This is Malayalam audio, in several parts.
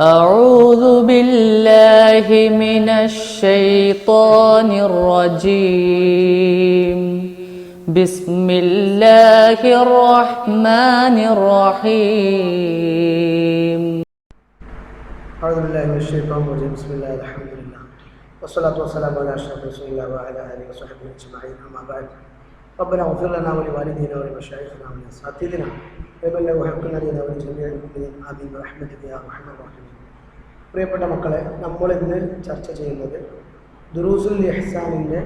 أعوذ بالله من الشيطان الرجيم. بسم الله الرحمن الرحيم. أعوذ بالله من الشيطان الرجيم. بسم الله الحمد لله والصلاة والسلام على أشرف رسول الله وعلى آله وصحبه أجمعين. أما بعد ربنا اغفر لنا ولوالدينا ولمشايخنا ولأساتذتنا. وبلغ حقنا لنا ولجميع المؤمنين. آمين. برحمتك يا أرحم الراحمين. പ്രിയപ്പെട്ട മക്കളെ നമ്മൾ ഇന്ന് ചർച്ച ചെയ്യുന്നത് ദുറൂസുൽ ഇഹ്സാനിന്റെ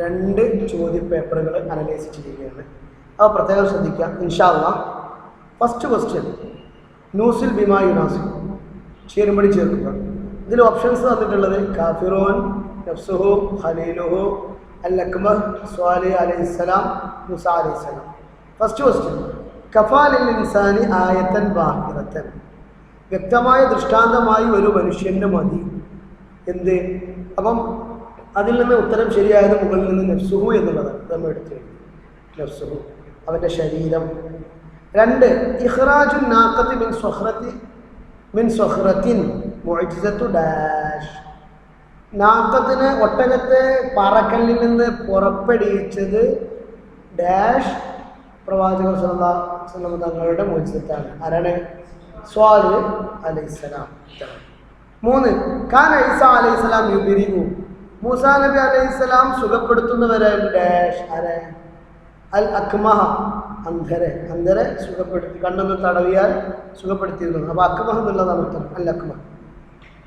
രണ്ട് ചോദ്യപേപ്പറുകൾ അനലൈസ് ചെയ്യുകയാണ്. അവ പ്രത്യേകം ശ്രദ്ധിക്കുക ഇൻഷാല്ല ഫസ്റ്റ് ക്വസ്റ്റ്യൻ ന്യൂസിൽ ബിമാ യുനാസിൽ ചേരുമ്പടി ചേർക്കുക. ഇതിൽ ഓപ്ഷൻസ് തന്നിട്ടുള്ളത് കാഫിറോൻ നഫ്സുഹു ഖലീലുഹു അൽ അക്മർ സ്വാലി അലൈഹിസ്സലാം മുസ അലൈഹിസ്സലാം. ഫസ്റ്റ് ക്വസ്റ്റ്യൻ കഫാലിൽ ഇൻസാനി ആയത്തൻ ബാഹിറത്തൻ വ്യക്തമായ ദൃഷ്ടാന്തമായി ഒരു മനുഷ്യന് മതി. എന്ത്? അപ്പം അതിൽ നിന്ന് ഉത്തരം ശരിയായത് മുകളിൽ നിന്ന് നഫ്സുഹു എന്നുള്ളതാണ്. നമ്മൾ എടുത്തു നഫ്സുഹു അവന്റെ ശരീരം. രണ്ട് ഇഹ്റാജു നാക്കത്തി മിൻ സ്വഹ്റത്തി മിൻ സ്വഹ്റത്തിൻ മുഅ്ജിസത്തു ഡാഷ്. നാക്കത്തിന് ഒട്ടകത്തെ പാറക്കല്ലിൽ നിന്ന് പുറപ്പെടുവിച്ചത് ഡാഷ് പ്രവാചകർ വസല്ലം തങ്ങളുടെ മുഅ്ജിസത്താണ് ആരാണ്? സ്വാൽ അലൈഹിസ്സലാം. മൂന്ന് ഖാൻ ഐസ അലൈഹിസ്സലാം യുബിരിഹു. മൂസ നബി സുഖപ്പെടുത്തുന്നവരാണ് ഡാഷ് ആരെ? അൽ അക്മഹ അന്ധരെ. അന്ധരെ സുഖപ്പെടുത്തി കണ്ണൊന്ന് തടവിയാൽ സുഖപ്പെടുത്തിയിരുന്നു. അപ്പോൾ അക്മഹ എന്നുള്ളതാണ് ഉത്തരം. അൽ അക്മഹ.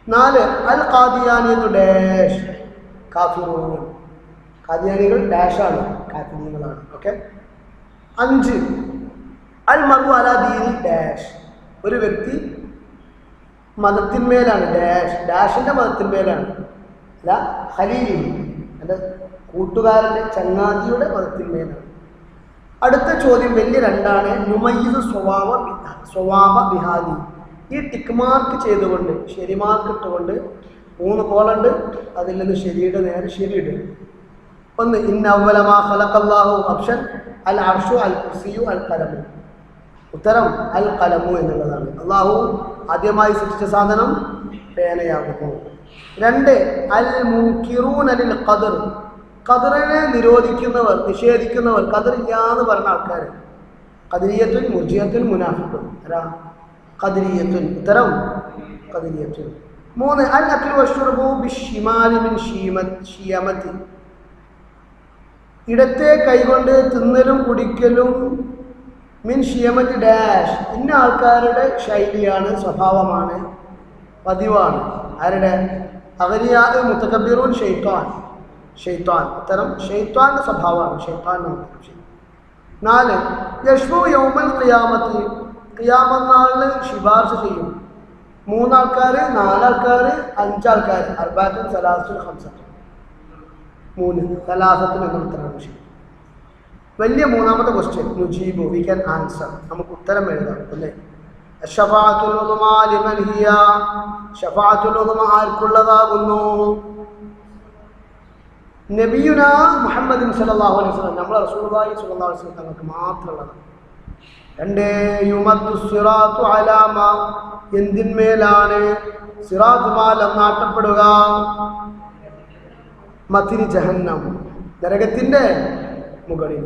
നാല് അൽ ഖാദിയാനിയത്തു ഡാഷ് കാഫിറൂൻ ഖാദിയാനികൾ ഡാഷാണ് കാഫിനീങ്ങളാണ് ഓക്കെ? അഞ്ച് അൽ മറു അല ഡാഷ്. ഒരു വ്യക്തി മതത്തിന്മേലാണ് ഡാഷ് ഡാഷിന്റെ മതത്തിന്മേലാണ്. അല്ല ഖലീലി എന്റെ കൂട്ടുകാരന്റെ ചങ്ങാതിയുടെ മതത്തിന്മേലാണ്. അടുത്ത ചോദ്യം വലിയ രണ്ടാണ് നുമയ്യത് സ്വഭാവ സ്വഭാവ ബിഹാദി ഈ ടിക്ക് മാർക്ക് ചെയ്തുകൊണ്ട് ശരി മാർക്ക് ഇട്ടുകൊണ്ട് മൂന്ന് കോളുണ്ട് അതിൽ നിന്ന് ശരിയുടെ നേരെ ശരിയിടും ഒന്ന് ഇന്ന അവലമാ ഖലഖല്ലാഹു ഓപ്ഷൻ അൽ അർഷു അൽ കുസിയു അൽ കലമു. ഉത്തരം അൽ കലമു എന്നുള്ളതാണ്. അള്ളാഹു ആദ്യമായി സൃഷ്ടിച്ച സാധനം പേനയാകുന്നു. രണ്ട് അൽ മുൻകിറൂൻ അലിൽ ഖദർ. ഖദറിനെ നിരോധിക്കുന്നവർ നിഷേധിക്കുന്നവർ ഖദർ ഇല്ലാന്ന് പറഞ്ഞ ആൾക്കാർ ഖദരിയത്തുൻ മുർജിയത്തുൻ മുനാഫിഖുൻ. അരാ ഖദരിയത്തുൻ. ഉത്തരം ഖദരിയത്തുൻ. മൂന്ന് അൽ അഖിൽ വഷുർബു ബിഷിമാലി മിൻ ഷീമത് ഷിയമത്തി. ഇടത്തെ കൈകൊണ്ട് തിന്നലും കുടിക്കലും മിൻ ഷിയമത്ത് ഡാഷ്. ഇന്ന ആൾക്കാരുടെ ശൈലിയാണ് സ്വഭാവമാണ് പതിവാണ്. ആരുടെ? അവരിയാതെ മുത്തക്കബീറും ഷെയ്ത്വാൻ ഷെയ്ത്വാൻ ഇത്തരം ഷെയ്ത്വാന്റെ സ്വഭാവമാണ്. ഷെയ്ത്വാൻ. നാല് യഷ്മു യൗമൽ ക്രിയാമത്ത് ക്രിയാമനാളിന് ശുപാർശ ചെയ്യും. മൂന്നാൾക്കാർ നാലാൾക്കാർ അഞ്ചാൾക്കാർ അർബാത്തും സലാസും ഹംസത്തും മൂന്ന് സലാസത്തും എന്ന ഉത്തരമാണ് വലിയ മൂന്നാമത്തെ ക്വസ്റ്റ്യൻ നുജീബു വി ക്യാൻ ആൻസർ നമുക്ക് ഉത്തരം എഴുതാം അല്ലേ? ആർക്കുള്ളതാകുന്നു? നബിയുന മുഹമ്മദ് സല്ലല്ലാഹു അലൈഹി വസല്ലം. നമ്മൾ റസൂലുള്ളാഹി സ്വല്ലല്ലാഹു അലൈഹി വസല്ലം തങ്ങൾക്ക് മാത്രമുള്ളതാണ് രണ്ട് യുമത്തു സിറാത്തു അലാമ എന്തിന്മേലാണ് സിറാത്ത് നാട്ടപ്പെടുക മത്തിരി ജഹന്നം. നരകത്തിന്റെ മുകളിൽ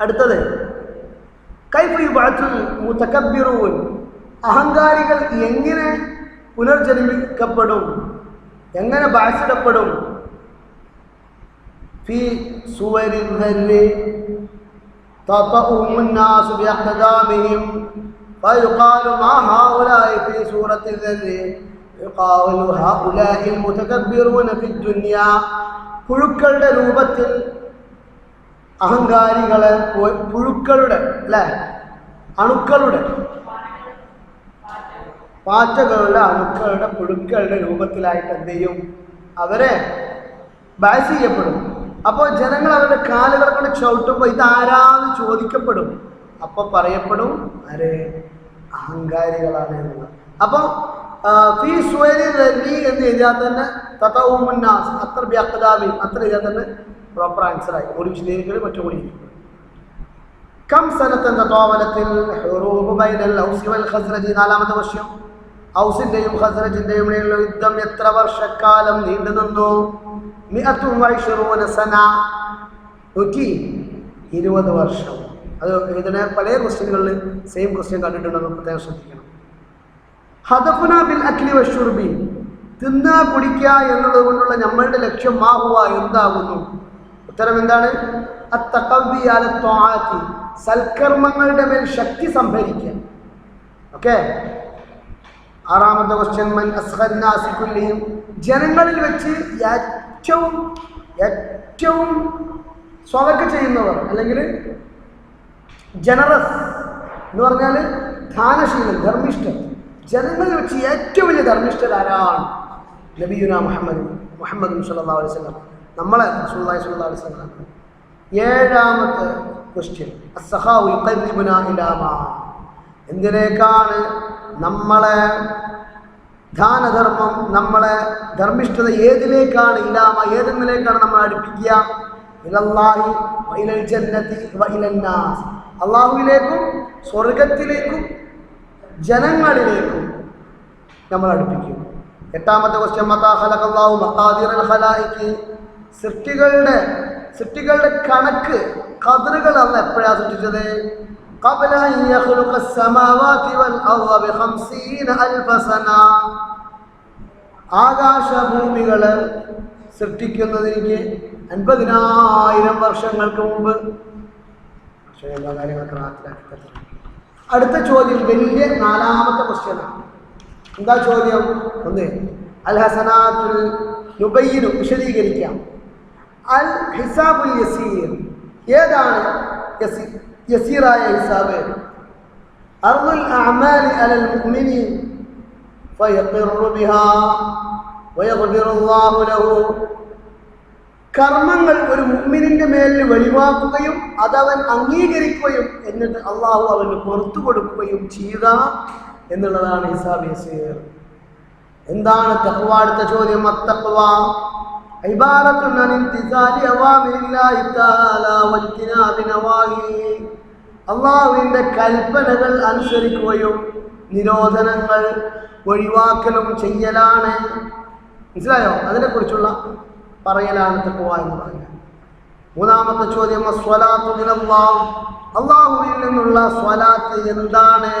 അടുത്തത് കൈഫുൽ മുത്തക്കബിറൂൻ അഹങ്കാരികൾ എങ്ങനെ പുനർജന്മിക്കപ്പെടും എങ്ങനെ ബാസിടപ്പെടും ഫി സുവരിൽ ذري تطأهم الناس بأقدامهم فيقال ما هؤلاء في سورة الذر യുഖാവൽ ഹഉലാഇൽ المتكبرون في الدنيا പുഴുക്കളുടെ രൂപത്തിൽ അഹങ്കാരികളെ പുഴുക്കളുടെ അല്ലേ? അണുക്കളുടെ പാറ്റകളുടെ അണുക്കളുടെ പുഴുക്കളുടെ രൂപത്തിലായിട്ട് എന്ത് ചെയ്യും? അവരെ ബാസ് ചെയ്യപ്പെടും. അപ്പോൾ ജനങ്ങൾ അവരുടെ കാലുകൾ കൊണ്ട് ചവിട്ടുമ്പോൾ ഇതാരാന്ന് ചോദിക്കപ്പെടും. അപ്പോൾ പറയപ്പെടും ആരെ അഹങ്കാരികളാണ് എന്നുള്ളത് അപ്പോൾ ഫീ തന്നെ തതവുമുന്നാസ് അത്ര വ്യാപ്താവി അത്ര എഴുതിയാൽ തന്നെ പ്രോപ്പർ ആൻസർ ആയി. ഒരു വിശദീകരിക്കൽ മറ്റു കൂടി സനത്തൻ തത്വാവലത്തിൽ ഹുറൂബ് ബൈനൽ ഔസ് വൽ ഖസ്റജ് നാലാമത്തെ വർഷം. ഔസിന്റെയും ഖസ്റജിന്റെയും ഇടയിലുള്ള എത്ര വർഷക്കാലം നീണ്ടു നിന്നു? മിഅത്തും സന. നൂറ്റി ഇരുപത് വർഷം. അത് ഇതിനെ പല ക്വസ്റ്റ്യനുകളിൽ സെയിം ക്വസ്റ്റ്യൻ കണ്ടിട്ടുണ്ടെന്ന് പ്രത്യേകം ശ്രദ്ധിക്കണം. ഹദഫുന ബിൽ അക്ലി വഷുർബി തിന്ന കുടിക്കുക എന്നുള്ളത് കൊണ്ടുള്ള നമ്മളുടെ ലക്ഷ്യം മാഹുവ എന്താകുന്നു? ഉത്തരം എന്താണ്. സൽക്കർമ്മങ്ങളുടെ മേൽ ശക്തി സംഭരിക്കുക ഓക്കെ? ആറാമത്തെ ക്വസ്റ്റ്യൻ ജനങ്ങളിൽ വെച്ച് ഏറ്റവും ഏറ്റവും സ്വതക്ക് ചെയ്യുന്നവർ അല്ലെങ്കിൽ ജനറസ് എന്ന് പറഞ്ഞാൽ ധാനശീലം ധർമ്മിഷ്ഠൻ. ജനങ്ങളിൽ വെച്ച് ഏറ്റവും വലിയ ധർമ്മിഷ്ഠരാരാണ് നബിയുന മുഹമ്മദ് മുഹമ്മദ് സല്ലാ അലൈഹി സ്വലം നമ്മളെ സുല്ലാ സുല്ലാ അലൈഹി സ്വലം ഏഴാമത്തെ ക്വസ്റ്റ്യൻ എന്തിനേക്കാണ് നമ്മളെ ദാനധർമ്മം നമ്മളെ ധർമ്മിഷ്ഠത ഏതിലേക്കാണ് ഇലാമ ഏതെന്നിലേക്കാണ് നമ്മൾ അടുപ്പിക്കുക? അള്ളാഹുവിലേക്കും സ്വർഗത്തിലേക്കും ജനങ്ങളിലേക്കും നമ്മൾ അടുപ്പിക്കും എട്ടാമത്തെ ക്വസ്റ്റ്യൻ മതാ ഖലഖല്ലാഹു മഖാദിറൽ ഖലായിക്ക് സൃഷ്ടികളുടെ സൃഷ്ടികളുടെ കണക്ക് കതിറുകൾ അന്ന് എപ്പോഴാണ് സൃഷ്ടിച്ചത് قبل أن يخلق السماوات والأرض بخمسين ألف سنة ആകാശഭൂമികള് സൃഷ്ടിക്കുന്നതിന് അൻപതിനായിരം വർഷങ്ങൾക്ക് മുമ്പ് പക്ഷേ എല്ലാ കാര്യങ്ങളൊക്കെ നാട്ടിലാക്കി തരണം. അടുത്ത ചോദ്യം വലിയ നാലാമത്തെ ക്വസ്റ്റ്യനാണ് എന്താ ചോദ്യം? ഒന്ന് അൽ ഹസനാത്തുൽ നുബയ്യനു വിശദീകരിക്കാം. അൽ ഹിസാബുൽ യസീർ. ഏതാണ് യസീ- യസീറായ ഹിസാബ്? അർദുൽ അഅമാലി അലൽ മുഅ്മിനി ഫയഖിറു ബിഹാ വയഗ്ഫിറു അല്ലാഹു ലഹു. കർമ്മങ്ങൾ ഒരു മുമ്മിനിന്റെ മേലിൽ വെളിവാക്കുകയും അതവൻ അംഗീകരിക്കുകയും എന്നിട്ട് അള്ളാഹു അവന് പുറത്തു കൊടുക്കുകയും ചെയ്യുക എന്നുള്ളതാണ് എന്താണ് തഖ്വ അടുത്ത ചോദ്യം അള്ളാഹുവിന്റെ കൽപ്പനകൾ അനുസരിക്കുകയും നിരോധനങ്ങൾ ഒഴിവാക്കലും ചെയ്യലാണ്. മനസ്സിലായോ? അതിനെക്കുറിച്ചുള്ള പറയലാണ് തക്കുവ എന്ന് മൂന്നാമത്തെ ചോദ്യം അള്ളാഹുവിൽ നിന്നുള്ള സ്വലാത്ത് എന്താണ്?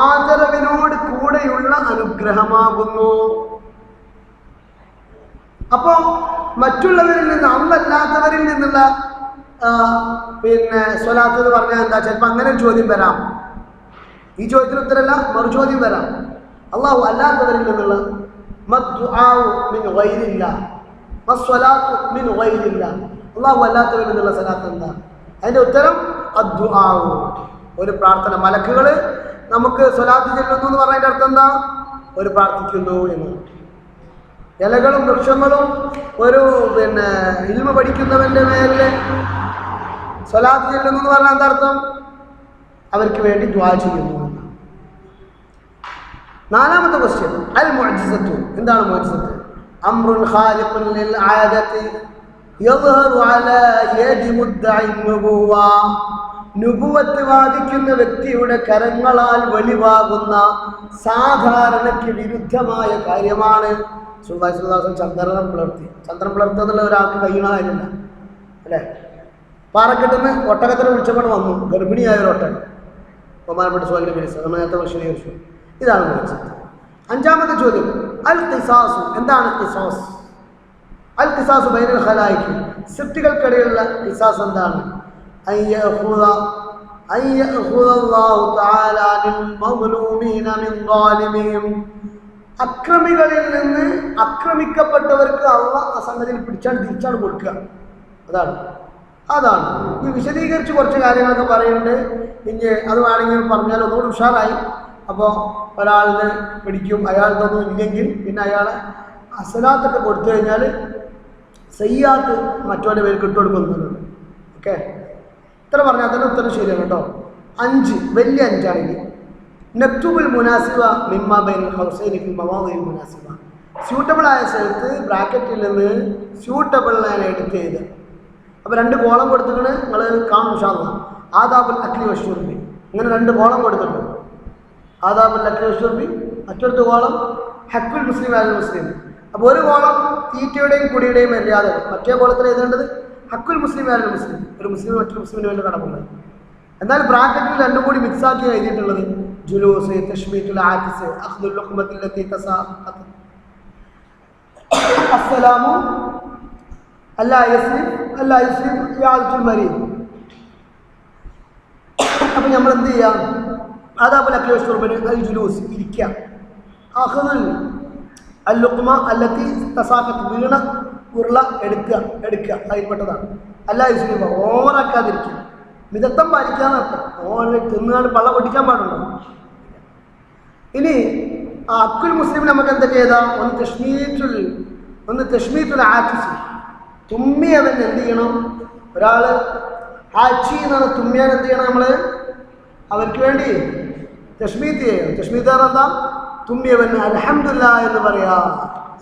ആദരവിനോട് കൂടെയുള്ള അനുഗ്രഹമാകുന്നു. അപ്പോ മറ്റുള്ളവരിൽ നിന്ന് അന്നല്ലാത്തവരിൽ നിന്നുള്ള പിന്നെ സ്വലാത്ത് എന്ന് പറഞ്ഞാൽ എന്താ? ചിലപ്പോൾ അങ്ങനെ ഒരു ചോദ്യം വരാം. ഈ ചോദ്യത്തിന് ഉത്തരമല്ല മറു ചോദ്യം വരാം. അള്ളാഹു അല്ലാത്തവരിൽ നിന്നുള്ള അള്ളാഹു അല്ലാത്തവരിൽ നിന്നുള്ള സലാത്ത് എന്താ? അതിന്റെ ഉത്തരം ഒരു പ്രാർത്ഥന മലക്കുകൾ നമുക്ക് സ്വലാത്ത് ചെല്ലുന്നു എന്ന് പറഞ്ഞതിന്റെ അർത്ഥം എന്താ? ഒരു പ്രാർത്ഥിക്കുന്നു എന്ന്. ഇലകളും വൃക്ഷങ്ങളും ഒരു പിന്നെ ഇൽമ പഠിക്കുന്നവന്റെ മേലെ സ്വലാത്ത് ചെല്ലുന്നു എന്ന് പറഞ്ഞാൽ എന്താ അർത്ഥം? അവർക്ക് വേണ്ടി ദ്വാ ചെയ്യുന്നു. നാലാമത്തെ ക്വസ്റ്റ്യൻ അൽ മുഅ്ജിസത്തു എന്താണ് മുഅ്ജിസത്ത് അംറുൻ ഖാലിഖുൻ ലിൽ ആദത്തി യദ്ഹറു അലാ യദി മുദ്ദഇ നുബുവ. നുബുവത്ത് വാദിക്കുന്ന വ്യക്തിയുടെ കരങ്ങളാൽ വെളിവാകുന്ന സാധാരണയ്ക്ക് വിരുദ്ധമായ കാര്യമാണ് സുൽത്താൻ സുൽദാസൻ ചന്ദ്രനം പുലർത്തി. ചന്ദ്രൻ പുലർത്തുക എന്നുള്ള ഒരാൾക്ക് കഴിയണ അല്ലേ? പാറക്കെട്ടിന്ന് ഒട്ടകത്തിന് വിളിച്ചപ്പോൾ വന്നു. ഗർഭിണിയായ ഒരു ഒട്ടകം. ബഹുമാനപ്പെട്ട സ്വാഗതം വിളിച്ചത് നമ്മൾ നേരത്തെ വിശദീകരിച്ചു. ഇതാണ് വിളിച്ചത് അഞ്ചാമത്തെ ചോദ്യം അൽ കിസാസു എന്താണ് ഖിസാസ്? അൽ കിസാസു ബൈനൽ ഖലായിക്ക്. സൃഷ്ടികൾക്കിടയിലുള്ള കിസാസ് എന്താണ്? തആല മിൻ അക്രമികളിൽ നിന്ന് അക്രമിക്കപ്പെട്ടവർക്ക് അള്ള ആ സംഗതിയിൽ പിടിച്ചാണ് തിരിച്ചാണ് കൊടുക്കുക. അതാണ്. അതാണ്. ഈ വിശദീകരിച്ച് കുറച്ച് കാര്യങ്ങളൊക്കെ പറയുന്നുണ്ട്. പിന്നെ അത് വേണമെങ്കിൽ പറഞ്ഞാൽ ഒന്നുകൂടി ഉഷാറായി. അപ്പോൾ ഒരാളിനെ പിടിക്കും അയാൾക്കൊന്നും ഇല്ലെങ്കിൽ പിന്നെ അയാളെ അസലാത്തൊക്കെ കൊടുത്തു കഴിഞ്ഞാൽ സയ്യാത്ത് മറ്റവന്റെ പേര് കിട്ടുകൊടുക്കുന്നുണ്ട് ഓക്കെ? ഇത്ര പറഞ്ഞാൽ തന്നെ ഉത്തരം ശരിയാണ് കേട്ടോ. അഞ്ച് വലിയ അഞ്ചാണ് ഇനി നക്തുബുൽ മുനാസിബ മിമ്മ ബൈൻ ഹൗസൈനി ഫി മുനാസിബ. സ്യൂട്ടബിൾ ആയ സ്ഥലത്ത് ബ്രാക്കറ്റിൽ നിന്ന് സ്യൂട്ടബിൾ ഞാൻ എടുത്ത് ചെയ്ത് അപ്പോൾ രണ്ട് കോളം കൊടുത്തിട്ട് നിങ്ങൾ കാണും ഷാദ ആദാബുൽ അക്ലി വഷൂർബി ഇങ്ങനെ രണ്ട് കോളം കൊടുത്തിട്ടുണ്ട്. ആദാബുൽ ലക്ഷ്മി മറ്റൊരു കോളം ഹക്കുൽ മുസ്ലിം ആൽ മുസ്ലിം. അപ്പോൾ ഒരു കോളം തീറ്റയുടെയും കുടിയുടെയും മര്യാദ മറ്റേ കോളത്തിൽ എഴുതേണ്ടത് ഹക്കുൽ മുസ്ലിം ആൽ മുസ്ലിം. ഒരു മുസ്ലിം മറ്റൊരു മുസ്ലിമിന് വേണ്ടി കടമുള്ളത് എന്നാൽ ബ്രാക്കറ്റിൽ രണ്ടും കൂടി മിക്സ് ആക്കി എഴുതിയിട്ടുള്ളത് ജുലൂസ് തഷ്മീത്തുൽ ആറ്റിസ് അഖ്ദുൽ അസ്സലാമു അല്ലാ യസ്ലിം അല്ലാ യസ്ലിം യാദത്തുൽ മരീം അപ്പൊ നമ്മൾ എന്ത് ചെയ്യാം? ആദാബുൽ അക്ലേഷ് അൽ ജുലൂസ് ഇരിക്കുക അഹ്ദുൽ അൽ ലുഖ്മ അല്ലത്തി തസാഖത്ത് വീണ ഉരുള എടുക്കുക എടുക്കുക. അതിൽപ്പെട്ടതാണ് അല്ലാ യസ്ലിം ഓവറാക്കാതിരിക്കുക മിതത്വം പാലിക്കാന്ന് അർത്ഥം. ഓനെ തിന്നുകാണ്ട് പള്ള പൊട്ടിക്കാൻ പാടുണ്ടോ? ഇനി ആ അക്കുൽ മുസ്ലിം നമുക്ക് എന്താ ചെയ്താ? ഒന്ന് തഷ്മീറ്റുൽ ഒന്ന് തഷ്മീത്തുൽ ആറ്റിസ്. തുമ്മിയവൻ എന്ത് ചെയ്യണം? ഒരാൾ ആച്ചി എന്നാണ് തുമ്മിയാൻ എന്ത് ചെയ്യണം നമ്മൾ അവർക്ക് വേണ്ടി തഷ്മീത്ത് ചെയ്യണം തഷ്മീത്ത് പറഞ്ഞാൽ എന്താ തുമ്മിയവന് അലഹമില്ല എന്ന് പറയാ.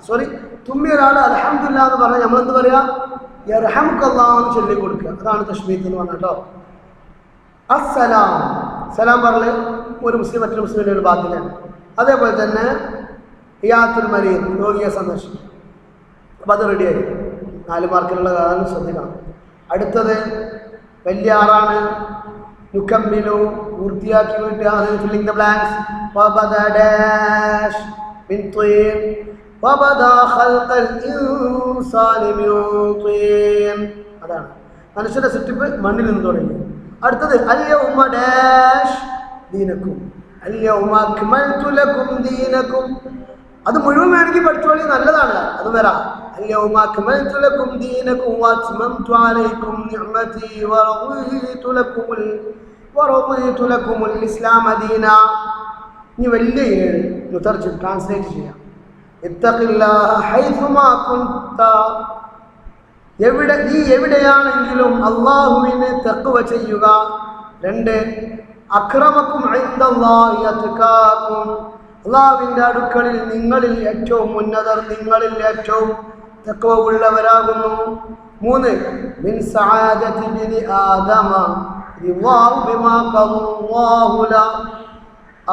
സോറി തുമ്മിയ ഒരാൾ അലഹമില്ല എന്ന് പറഞ്ഞാൽ നമ്മളെന്ത് പറയാ? യർഹമുക്കല്ലാ എന്ന് ചൊല്ലി കൊടുക്കുക അതാണ് തഷ്മീത്ത് എന്ന് പറഞ്ഞ അസ്സലാം. സലാം പറഞ്ഞ് ഒരു മുസ്ലിം മറ്റൊരു മുസ്ലിമിന്റെ ഒരു ബാധ്യതയാണ് അതേപോലെ തന്നെ ഇയാത്തുൽ മരീൻ രോഗിയെ സന്ദർശിക്കും. അപ്പം അത് റെഡിയായി നാല് മാർക്കിലുള്ള കാരണം ശ്രദ്ധിക്കണം. അടുത്തത് വലിയ ആറാണ് നുക്കമ്മിനു പൂർത്തിയാക്കി വിട്ടുക അത് ഫില്ലിംഗ് ദ ബ്ലാങ്ക്സ് وبدا داش من طين وبدا خلق الإنسان من طين അതാണ് മനുഷ്യന്റെ സൃഷ്ടിപ്പ് മണ്ണിൽ നിന്ന് തുടങ്ങി അടുത്തത് അല്യൗമ ഡാഷ് ദീനക്കും അല്യൗമ അക്മൽതു ലക്കും ദീനക്കും അത് മുഴുവൻ വേണമെങ്കിൽ പഠിച്ചോളി നല്ലതാണ് അത് വരാം اليوم أكملت لكم دينكم وأتممت عليكم نعمتي ورضيت لكم ال... ورضيت لكم الإسلام دينا ഇനി വലിയ ഏഴ് മുത്തർജും ട്രാൻസ്ലേറ്റ് ചെയ്യാം ഇത്തഖില്ലാഹ ഹൈസുമാ കുന്ത എവിടെ നീ എവിടെയാണെങ്കിലും അള്ളാഹുവിന് തെക്കുവ ചെയ്യുക രണ്ട് അക്രമക്കും അള്ളാവിന്റെ അടുക്കളിൽ നിങ്ങളിൽ ഏറ്റവും ഉന്നതർ നിങ്ങളിൽ ഏറ്റവും തക്കവ ഉള്ളവരാകുന്നു. മൂന്ന് മിൻ ആദമ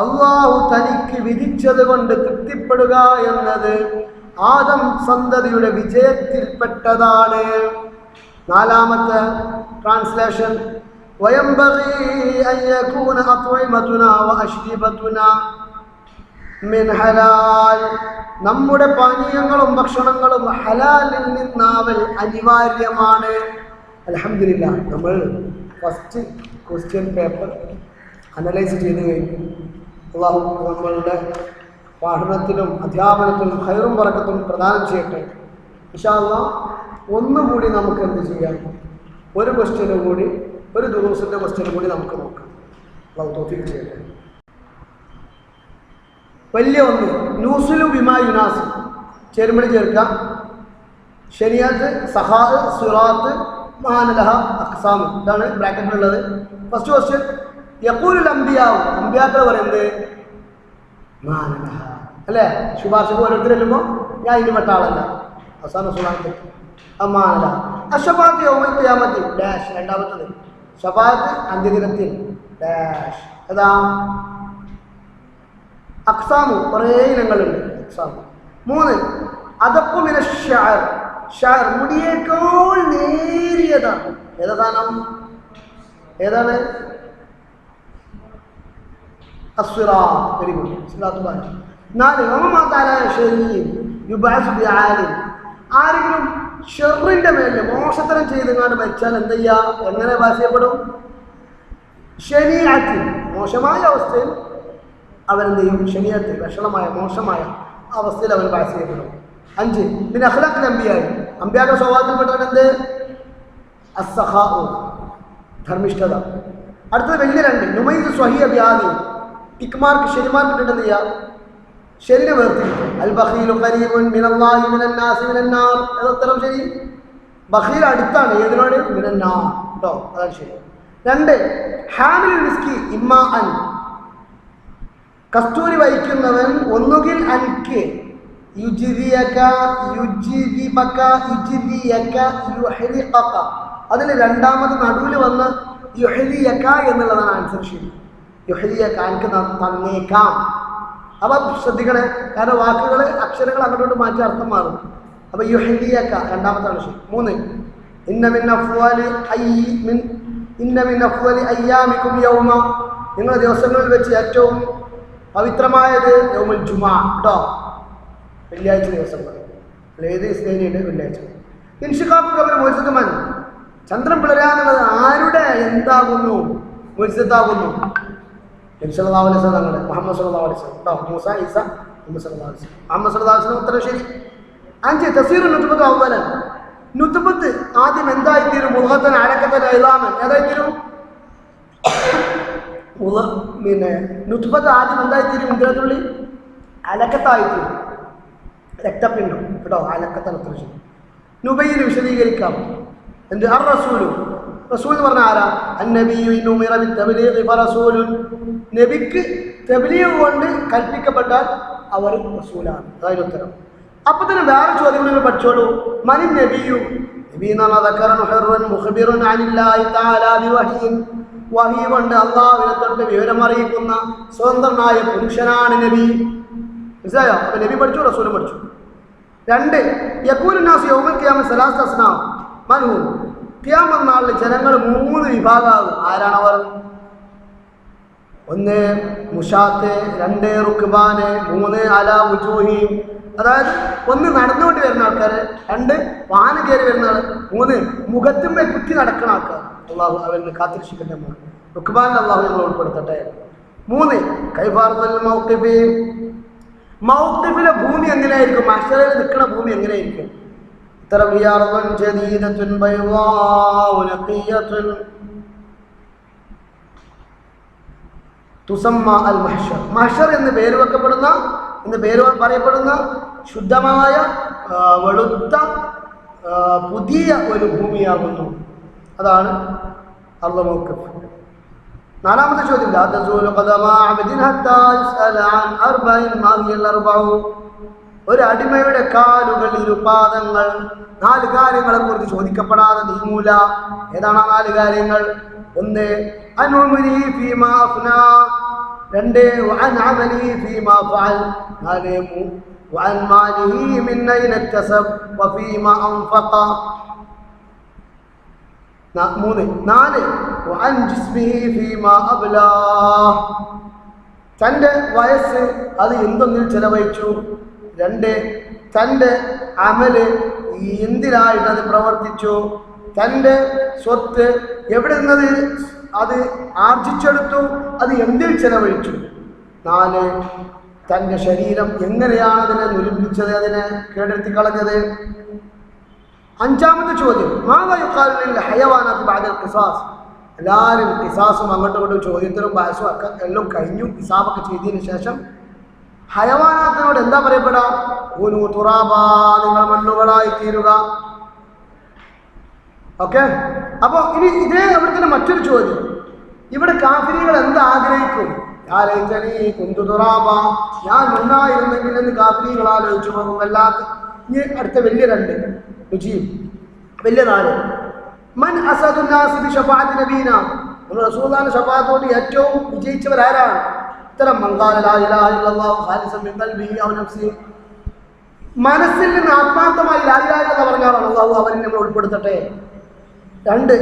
അള്ളാഹു തനിക്ക് വിധിച്ചത് കൊണ്ട് തൃപ്തിപ്പെടുക എന്നത് ആദം സന്തതിയുടെ വിജയത്തിൽപ്പെട്ടതാണ്. നാലാമത്തെ ട്രാൻസ്ലേഷൻ വയംബറി അയ്യക്കൂന അത്വൈമതുന അശ്രീപതുന നമ്മുടെ പാനീയങ്ങളും ഭക്ഷണങ്ങളും ഹലാലിൽ നിന്നാവൽ അനിവാര്യമാണ്. അലഹമില്ല നമ്മൾ ഫസ്റ്റ് ക്വസ്റ്റ്യൻ പേപ്പർ അനലൈസ് ചെയ്ത് കഴിഞ്ഞു. നമ്മളുടെ പഠനത്തിലും അധ്യാപനത്തിലും ഹൈറും പറക്കത്തും പ്രദാനം ചെയ്യട്ടെ. വിശാല ഒന്നുകൂടി നമുക്ക് എന്ത് ചെയ്യാം? ഒരു ക്വസ്റ്റ്യനും കൂടി ഒരു ദിവസത്തെ ക്വസ്റ്റ്യനും കൂടി നമുക്ക് നോക്കാം. അള്ളാഹു തോഫിക്ക് ചെയ്യട്ടെ. വലിയ ഒന്ന്. നൂസുലു ബിമാ യുനാസ്. ചേരുമ്പോൾ ചേർക്കാം ശരിയാത്ത് സഹാ സുറാത്ത് മഹാനലഹ അക്സാം ഇതാണ് ബ്രാക്കറ്റിലുള്ളത്. ഫസ്റ്റ് ക്വസ്റ്റ്യൻ യക്കൂലുൽ അമ്പിയാവും അമ്പിയാക്കൾ പറയുന്നത് മഹാനലഹ അല്ലേ? ശുപാർശക്ക് ഓരോരുത്തർ വരുമ്പോൾ ഞാൻ ഇതിന് പെട്ട ആളല്ല അവസാന സുഖാത്ത് അമ്മാനല അഷബാത്ത് യൗമൽ ഡാഷ്. രണ്ടാമത്തത്. ഷബാത്ത് അന്ത്യദിനത്തിൽ. ഡാഷ്. ഏതാ അക്സാമു കുറേ ഇനങ്ങളുണ്ട്. അക്സാമു. മൂന്ന് അതപ്പുമിന ഷാർ. ഷാർ മുടിയേക്കാൾ നേരിയതാണ് ഏതാണ്? ഏതാണ് അസ്വിറാ വെരി ഗുഡ് ആരെങ്കിലും ഷെറിന്റെ മേലെ മോഷത്തനം ചെയ്തെങ്ങാണ്ട് മരിച്ചാൽ എന്ത് ചെയ്യുക എങ്ങനെ ബാസ്യപ്പെടും ശനിയാക്കി മോശമായ അവസ്ഥയിൽ അവനെന്ത് ചെയ്യും ശനിയാറ്റി വിഷണമായ മോശമായ അവസ്ഥയിൽ അവർ പാസ് ചെയ്യപ്പെടും അഞ്ച് പിന്നെ അഖ്ലാഖിൽ അമ്പിയായി. അമ്പിയാരുടെ അസഹാ ധർമ്മിഷ്ഠത. അടുത്തത് വലിയ രണ്ട് നുമൈസ് സ്വഹിയ വ്യാധി ടിക്മാർക്ക് ശരിമാർക്ക് കിട്ടുന്ന ചെയ്യുക ശരിനെ വേർതിരിക്കും. അൽ മിനല്ലാഹി മിനന്നാസി ശരി? ബഹീൽ അടുത്താണ്. ഏതിനോട്? മിനന്നാർ. കേട്ടോ അതാണ് ശരി. രണ്ട് ഹാമിൽ വിസ്കി ഇമ്മ അൻ കസ്തൂരി വഹിക്കുന്നവൻ ഒന്നുകിൽ അൻക്ക്. അതിൽ രണ്ടാമത് നടുവിൽ വന്ന് എന്നുള്ളതാണ് ആൻസർ ശരി അപ്പൊ അപ്പം ശ്രദ്ധിക്കണേ കാരണം വാക്കുകൾ അക്ഷരങ്ങൾ അങ്ങോട്ട് മാറ്റി അർത്ഥം മാറും. അപ്പൊ യുഹലിയക്ക രണ്ടാമത്താണ് ശരി മൂന്ന്. ഇന്ന മിൻ അഫ്വാലി ഐ മിൻ ഇന്ന മിൻ അഫ്വാലി അയ്യാമിക്കും യൗമ. നിങ്ങളുടെ ദിവസങ്ങളിൽ വെച്ച് ഏറ്റവും പവിത്രമായത് യോമുൽ ജുമാ കേട്ടോ? വെള്ളിയാഴ്ച ദിവസങ്ങൾ ഏത് ഇസ്ലേനിയുണ്ട് വെള്ളിയാഴ്ച ചന്ദ്രൻ പിളരാന്നുള്ളത് ആരുടെ എന്താകുന്നു? മോചിതത്താകുന്നു നബിസല്ലാസ് മുഹമ്മദ് കേട്ടോ? മൂസ ഈസ മുഹമ്മദ് ഉത്തരം ശരി. അഞ്ച് തസീർ നുത്തുബത്ത് അവലൻ നുത്തുബത്ത് ആദ്യം എന്തായിത്തീരും? മുഖത്തൻ അരക്കത്തൻ എഴുതാമൻ ഏതായിത്തീരും മുഖ പിന്നെ നുത്ബത്ത് ആദ്യം എന്തായിത്തീരും? ഇന്ദ്രത്തുള്ളി അലക്കത്തായിത്തീരും. രക്തപിണ്ഡം. കേട്ടോ അലക്കത്താണ് ഉത്തരം ശരി നുബയിൽ വിശദീകരിക്കാം. എന്ത്? അർ റസൂലും റസൂൽ എന്ന് പറഞ്ഞ ആരാ? അന്നബിയു റസൂലുൻ നബിക്ക് തെബിലിയ കൊണ്ട് കൽപ്പിക്കപ്പെട്ടാൽ അവർ റസൂലാണ്. അതായത് ഉത്തരം. അപ്പൊ തന്നെ വേറെ ചോദ്യങ്ങൾ പഠിച്ചോളൂ. മനി നബിയു? നബി എന്ന് പറഞ്ഞാൽ വഹി കൊണ്ട് അള്ളാഹുവിനെ തൊട്ട് വിവരം അറിയിക്കുന്ന സ്വതന്ത്രനായ പുരുഷനാണ് നബി. മനസ്സിലായോ? അപ്പൊ നബി പഠിച്ചു റസൂലും പഠിച്ചു. രണ്ട് യക്കൂലിനാസ് യൗമൽ ഖിയാമ സലാസ് അസ്നാം മനു ഖിയാമ നാളിൽ ജനങ്ങൾ മൂന്ന് വിഭാഗമാകും. ആരാണവർ ഒന്ന് മുഷാത്ത് രണ്ട് റുക്ബാന് മൂന്ന് അല ഉജൂഹിയും അതായത് ഒന്ന് നടന്നുകൊണ്ട് വരുന്ന ആൾക്കാർ രണ്ട് വാഹനം കയറി വരുന്ന ആൾ മൂന്ന് മുഖത്തുമ്മേ കുത്തി നടക്കുന്ന ആൾക്കാർ അള്ളാഹു അവന് കാത്തിരക്ഷിക്കട്ടെ റുക്ബാനിൽ അള്ളാഹു ഞങ്ങൾ ഉൾപ്പെടുത്തട്ടെ. മൂന്ന് മൗക്കിഫി മൗക്കിഫിലെ ഭൂമി എങ്ങനെയായിരിക്കും? അക്ഷരയിൽ നിൽക്കുന്ന ഭൂമി എങ്ങനെയായിരിക്കും? തുസമ്മ അൽ എന്ന് പേര് വെക്കപ്പെടുന്ന എന്ന് പേര് പറയപ്പെടുന്ന ശുദ്ധമായ വെളുത്ത പുതിയ ഒരു ഭൂമിയാകുന്നു. അതാണ് നാലാമത്തെ ചോദ്യം ഒരു അടിമയുടെ കാലുകൾ ഇരുപാദങ്ങൾ നാല് കാര്യങ്ങളെ കുറിച്ച് ചോദിക്കപ്പെടാതെ നീങ്ങൂല. ഏതാണ് ആ നാല് കാര്യങ്ങൾ? ഒന്ന് രണ്ട് നാല് وعن ماله من وفيما നാല് وعن فيما തന്റെ വയസ്സ് അത് എന്തൊന്നിൽ ചെലവഴിച്ചു? രണ്ട് തന്റെ അമൽ എന്തിനായിട്ട് അത് പ്രവർത്തിച്ചു? തന്റെ സ്വത്ത് എവിടെ നിന്നത്? അത് ആർജിച്ചെടുത്തു. അത് എന്തിൽ ചെലവഴിച്ചു? നാല് തന്റെ ശരീരം എങ്ങനെയാണ് അതിനെ നിരൂപിച്ചത് അതിനെ കേടെടുത്തി കളഞ്ഞത്? അഞ്ചാമത്തെ ചോദ്യം മാതായുക്കാലിൽ ഹയവാനത്ത് ബാദൽ കിസാസ് എല്ലാവരും കിസാസും അങ്ങോട്ടും ഇങ്ങോട്ടും ചോദ്യത്തിനും വയസ്സും ഒക്കെ എല്ലാം കഴിഞ്ഞു. കിസാബൊക്കെ ചെയ്തതിന് ശേഷം ഹയവാനാത്തിനോട് എന്താ പറയപ്പെടാ ഊനു തുറാബ നിങ്ങൾ മണ്ണുകളായി തീരുക ഓക്കെ അപ്പോൾ ഇനി ഇതേ അവിടെ തന്നെ മറ്റൊരു ചോദ്യം. ഇവിടെ കാഫിരികൾ എന്ത് ആഗ്രഹിക്കും? ഞാൻ ഉണ്ടായിരുന്നെങ്കിൽ എന്ന് കാഫിരികൾ ആലോചിച്ചു പോകും. വല്ലാത്ത ഇനി അടുത്ത വലിയ രണ്ട്. രുചിയും. വലിയ നാല്. മൻ അസദുന്നാസി ബി ഷഫാഅത്തി നബീന. നമ്മൾ റസൂലുള്ളാഹിന്റെ ഷഫാഅത്തോട് ഏറ്റവും ഇത്തരം മിൻ ഖൽബിഹി ഔ മനസ്സിൽ നിന്ന് ആത്മാർത്ഥമായി ലാ പറഞ്ഞാൽ അള്ളാഹു അവരെ നമ്മൾ ഉൾപ്പെടുത്തട്ടെ. രണ്ട്.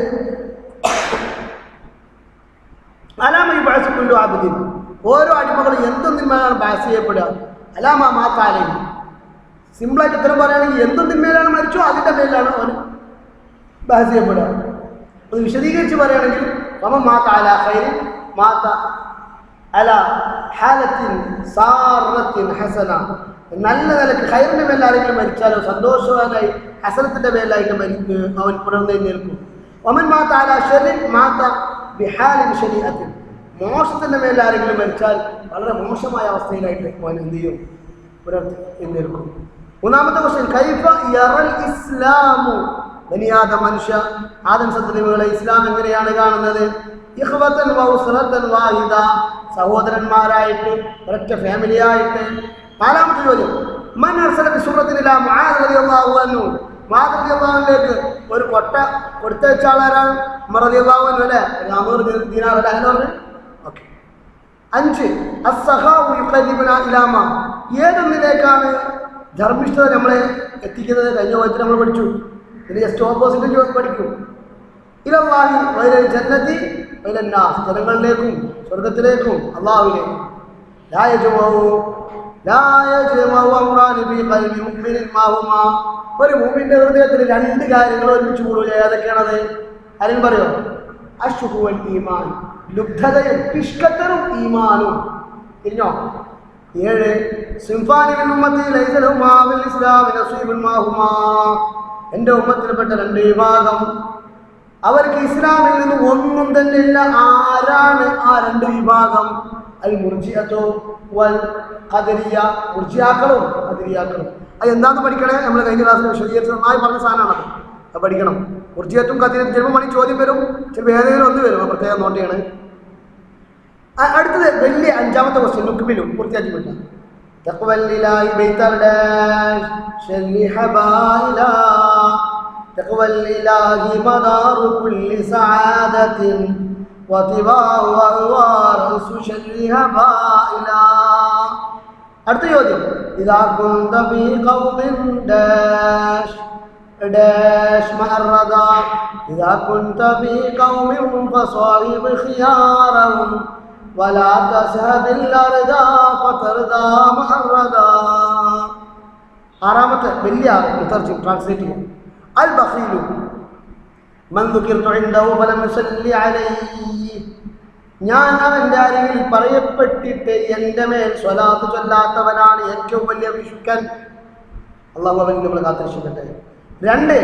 അലാമ ബാസിക്കുണ്ടോ ആബുദ്ദീൻ ഓരോ അടിമകളും എന്തൊന്നിന്മേലാണ് ബാസ് ചെയ്യപ്പെടുക? അലാമ മാത്താലയും സിമ്പിളായിട്ട് ഉത്തരം പറയുകയാണെങ്കിൽ എന്തൊന്നിന്മേലാണ് മരിച്ചോ അതിന്റെ മേലാണ് അവൻ ബാസ് ചെയ്യപ്പെടുക. അത് വിശദീകരിച്ച് പറയുകയാണെങ്കിൽ മമ മാത്ത അല ഹൈൻ മാത്ത അല ഹാലത്തിൻ സാറത്തിൻ ഹസന. നല്ല നിലയ്ക്ക് ഹൈറിന്റെ മേലാരെങ്കിലും മരിച്ചാലോ? സന്തോഷവാനായി ഹസനത്തിന്റെ മേലായിട്ട് മരിക്ക് അവൻ പുറന്നേൽക്കും ഒമൻ മാത്ത അല ഷെറിൻ മാത്ത ബിഹാലിൻ ശരീഅത്തിൻ മോശത്തിന്റെ മേലെ ആരെങ്കിലും മരിച്ചാൽ വളരെ മോശമായ അവസ്ഥയിലായിട്ട് അവൻ എന്ത് ചെയ്യും? പുലർത്തി എന്നിരിക്കും മൂന്നാമത്തെ ക്വസ്റ്റ്യൻ കൈഫ യറൽ ഇസ്ലാമു? ബനിയാദ മനുഷ്യ ആദം സത്യനികളെ ഇസ്ലാം എങ്ങനെയാണ് കാണുന്നത്? ഇഹ്വത്തൻ വൗസ്രത്തൻ വാഹിദ. സഹോദരന്മാരായിട്ട് ഒരൊറ്റ ഫാമിലിയായിട്ട് നാലാമത്തെ ചോദ്യം മൻ അർസല ബിസുറത്തിനില്ല മുആദ് റളിയല്ലാഹു അൻഹു? മുആദ് ഒരു കൊട്ട കൊടുത്തയച്ച ആളാരാണ് അൻഹു അല്ലേ? നാനൂറ് ദിനാർ അല്ലേ? അങ്ങനെ പറഞ്ഞു. ഓക്കെ. അഞ്ച് ഇലാമ. ഏതൊന്നിലേക്കാണ് ധർമ്മിഷ്ഠത നമ്മളെ എത്തിക്കുന്നത്? കഴിഞ്ഞ വയറ്റിൽ നമ്മൾ പഠിച്ചു. ഇത് ജസ്റ്റ് ഓപ്പോസിറ്റ് പഠിക്കും. ഇതല്ലാതി വൈലൽ ജന്നത്തി വൈലന്നാസ് ജനങ്ങളിലേക്കും സ്വർഗത്തിലേക്കും അള്ളാഹുവിലേക്കും. ലാ ഒരു ഭൂമിന്റെ ഹൃദയത്തിൽ രണ്ട് കാര്യങ്ങൾ ഒരുമിച്ച് കൂടുക. ഏതൊക്കെയാണത്? ആരെങ്കിലും പറയോ? അഷ്ഹു വൽ ഈമാൻ. ലുബ്ധതയും പിഷ്കത്തരും ഈമാനും. തിരിഞ്ഞോ? ഏഴ് എന്റെ ഉമ്മത്തിൽപ്പെട്ട രണ്ട് വിഭാഗം. അവർക്ക് ഇസ്ലാമിൽ നിന്ന് ഒന്നും തന്നെ ഇല്ല. ആരാണ് ആ രണ്ട് വിഭാഗം? അൽ മുർജിയത്തോ വൽ കദരിയ മുർജിയാക്കളോ കദരിയാക്കളും അത് എന്താന്ന് പഠിക്കണേ? നമ്മൾ കഴിഞ്ഞ ക്ലാസ്സിൽ വിശദീകരിച്ച് നന്നായി പറഞ്ഞ സാധനമാണ് അത് പഠിക്കണം. മുർജിയത്തും കദരിയും ചിലപ്പോൾ മണി ചോദ്യം വരും. ചിലപ്പോൾ ഏതെങ്കിലും ഒന്ന് വരും. പ്രത്യേകം നോട്ട് ചെയ്യണേ. അടുത്തത് വലിയ അഞ്ചാമത്തെ ക്വസ്റ്റ്യൻ ലുക്മിലും പൂർത്തിയാക്കി വിട്ടാൽ തക്വല്ലിലായി ബൈത്തൽഡേ തക്വല്ലിലാഹി മദാറു കുല്ലി സആദത്തിൻ تقوى الإله مدار كل سعادة وطباع وأنوار شل هبائلا അടുത്ത ചോദ്യം ഇതാ കുന്ത ഫീ ഖൗമിൻ ഡാഷ് ഡാഷ് മഅറദ ഇതാ കുന്ത ഫീ ഖൗമിൻ ഫസാഹിബ് ഖിയാറഹും ولا تشهد الأرض فترضى محردا ആറാമത്തെ വലിയ ആറ് മുത്തർജിം ട്രാൻസ്ലേറ്റ് ചെയ്യും അൽ ബഖീലു ഞാൻ അവന്റെ അരികിൽ പറയപ്പെട്ടിട്ട് എന്റെ മേൽ സ്വലാത്ത് ചൊല്ലാത്തവനാണ് ഏറ്റവും വലിയ വിശുക്കൻ അള്ളാഹു അവൻ നമ്മൾ കാത്തിരക്ഷിക്കട്ടെ രണ്ട്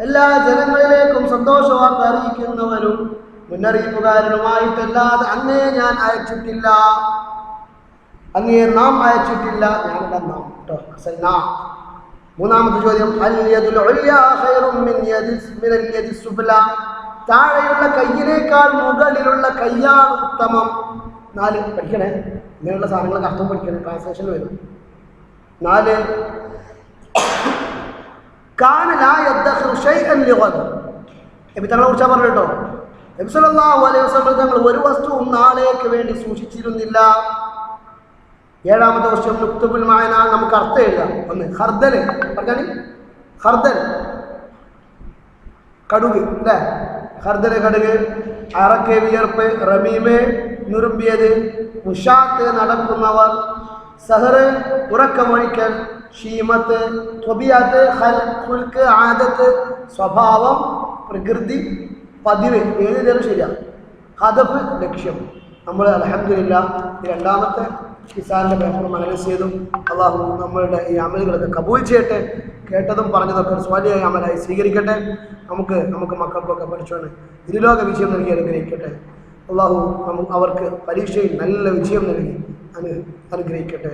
എല്ലാ ജനങ്ങളിലേക്കും സന്തോഷവാർത്ത അറിയിക്കുന്നവരും മുന്നറിയിപ്പുകാരനുമായിട്ടല്ലാതെ അങ്ങേ ഞാൻ അയച്ചിട്ടില്ല. അങ്ങേ നാം അയച്ചിട്ടില്ല. ഞാനല്ല നാം കേട്ടോ അസൽനാ. മൂന്നാമത്തെ ചോദ്യം താഴെയുള്ള കയ്യിനേക്കാൾ മുകളിലുള്ള കയ്യാണ് ഉത്തമം. നാല് പഠിക്കണേ. ഇങ്ങനെയുള്ള സാധനങ്ങളൊക്കെ അർത്ഥം പഠിക്കണേ. ട്രാൻസ്ലേഷൻ വരും. നാല് കാന ലാ യദ്ദഖിറു ഷൈഅൻ ലിഗദ. നബി തങ്ങളെ കുറിച്ചാ പറഞ്ഞു കേട്ടോ. സല്ലല്ലാഹു അലൈഹി വസല്ലം തങ്ങൾ ഒരു വസ്തുവും നാളേക്ക് വേണ്ടി സൂക്ഷിച്ചിരുന്നില്ല. ഏഴാമത്തെ വർഷം മുക്തുബുൽ മായന നമുക്ക് അർത്ഥം എഴുതാം. ഒന്ന് ഹർദൽ പറഞ്ഞാൽ ഹർദൽ കടുക് അല്ലേ? ഹർദൽ കടുക്. അറക്കെ വിയർപ്പ് റമീമ് നുറുമ്പിയത്. മുഷാത്ത് നടക്കുന്നവർ സഹറ് ഉറക്കമൊഴിക്കൽ ഷീമത്ത് ത്വബിയാത്ത് ഹൽ കുൽക്ക് ആദത്ത് സ്വഭാവം പ്രകൃതി പതിവ്. ഏത് തരം ശരിയാണ് ഹദഫ് ലക്ഷ്യം. നമ്മൾ അലഹമില്ല രണ്ടാമത്തെ കിസാനിന്റെ പേപ്പർ അനലൈസ് ചെയ്തും അള്ളാഹു നമ്മളുടെ ഈ അമലുകളൊക്കെ കബൂൽ ചെയ്യട്ടെ കേട്ടതും പറഞ്ഞതൊക്കെ സ്വാലിയായ അമലായി സ്വീകരിക്കട്ടെ. നമുക്ക് നമുക്ക് മക്കൾക്കൊക്കെ പഠിച്ചോണ്ട് ഇരുലോക വിജയം നൽകി അനുഗ്രഹിക്കട്ടെ. അള്ളാഹു അവർക്ക് പരീക്ഷയിൽ നല്ല വിജയം നൽകി അനു അനുഗ്രഹിക്കട്ടെ.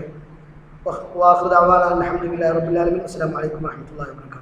വാഹൃദ അവാല അലഹമുല്ലാ അസ്സാം വലൈക്കും വാഹമത്തല്ലാ വാബർക്കാത്തു